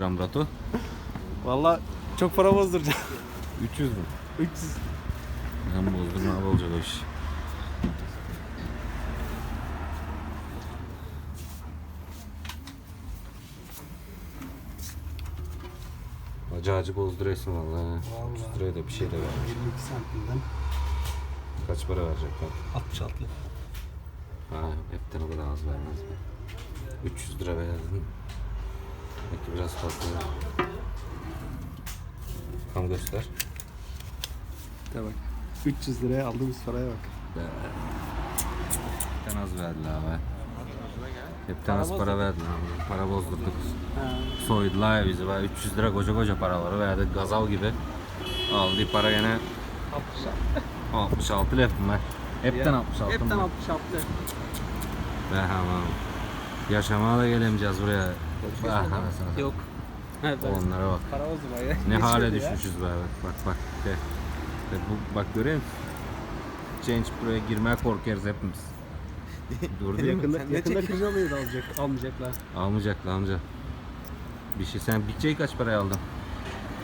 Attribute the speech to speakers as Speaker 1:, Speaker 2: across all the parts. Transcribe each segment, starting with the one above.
Speaker 1: Rambrato.
Speaker 2: Valla çok para bozduracağım.
Speaker 1: 300 mü?
Speaker 2: 300.
Speaker 1: Ben bozdurma abi olacak o iş. Acı acı bozduruyorsun valla.
Speaker 2: Vallahi.
Speaker 1: 300 liraya da bir şey de ver.
Speaker 2: 22 santimden
Speaker 1: Kaç para verecek lan?
Speaker 2: 66.
Speaker 1: Ha, hepten o kadar az vermez mi? 300 lira verdin. Belki biraz fazla. Tam göster.
Speaker 2: De bak. 300 liraya aldığımız paraya bak.
Speaker 1: Hepten az verdiler abi. Hepten az para verdiler abi. Para bozdurduk. Soydular ya bizi. Bak 300 lira koca koca paraları verdik. Gazal gibi. Aldığı para gene 66 lira ben. Hepten 66
Speaker 2: Hepten
Speaker 1: mı?
Speaker 2: 66.
Speaker 1: Be tamam. Yaşamaya da gelemeyeceğiz buraya.
Speaker 2: Yok. Evet, evet.
Speaker 1: Onlara bak.
Speaker 2: Para bozdu
Speaker 1: Ne hale
Speaker 2: ya?
Speaker 1: düşmüşüz be bak bak bak. De. De bu, bak görüyor musun? Change Pro'ya girmeye korkuyoruz hepimiz. Dur değil mi?
Speaker 2: Yakında,
Speaker 3: Sen ne
Speaker 2: yakında
Speaker 3: çekiyorsun?
Speaker 2: kırca mıydı alacak, almayacaklar.
Speaker 1: Almayacaklar amca. Bir şey sen bitçeyi kaç paraya aldın?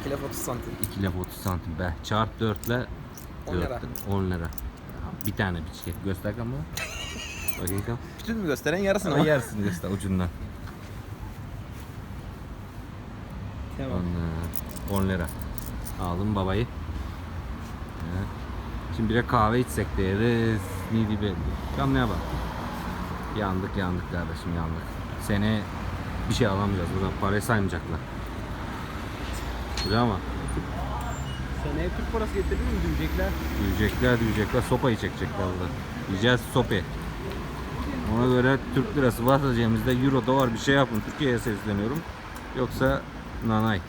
Speaker 3: 2 laf 30 santim.
Speaker 1: 2 lira 30 santim be. Çarp 4 ile
Speaker 3: 10 lira.
Speaker 1: 10 lira. Bir tane biçke. Göster kamera. Bakayım kam.
Speaker 3: Bütün mü gösteren yarısını ama.
Speaker 1: yersin göster ucundan.
Speaker 2: Tamam.
Speaker 1: 10 lira. 10 lira. Aldım babayı. Evet. Şimdi bir de kahve içsek deriz. Ne gibi? Kam ne yapalım? Yandık yandık kardeşim yandık. Sene bir şey alamayacağız. Buradan parayı saymayacaklar. Öyle ama.
Speaker 2: Seneye Türk parası getirdin mi diyecekler.
Speaker 1: Diyecekler diyecekler sopayı çekecekler burada. Yiyeceğiz sope. Ona göre Türk lirası varsa cebimizde euro dolar bir şey yapın. Türkiye'ye sesleniyorum. Yoksa nanay.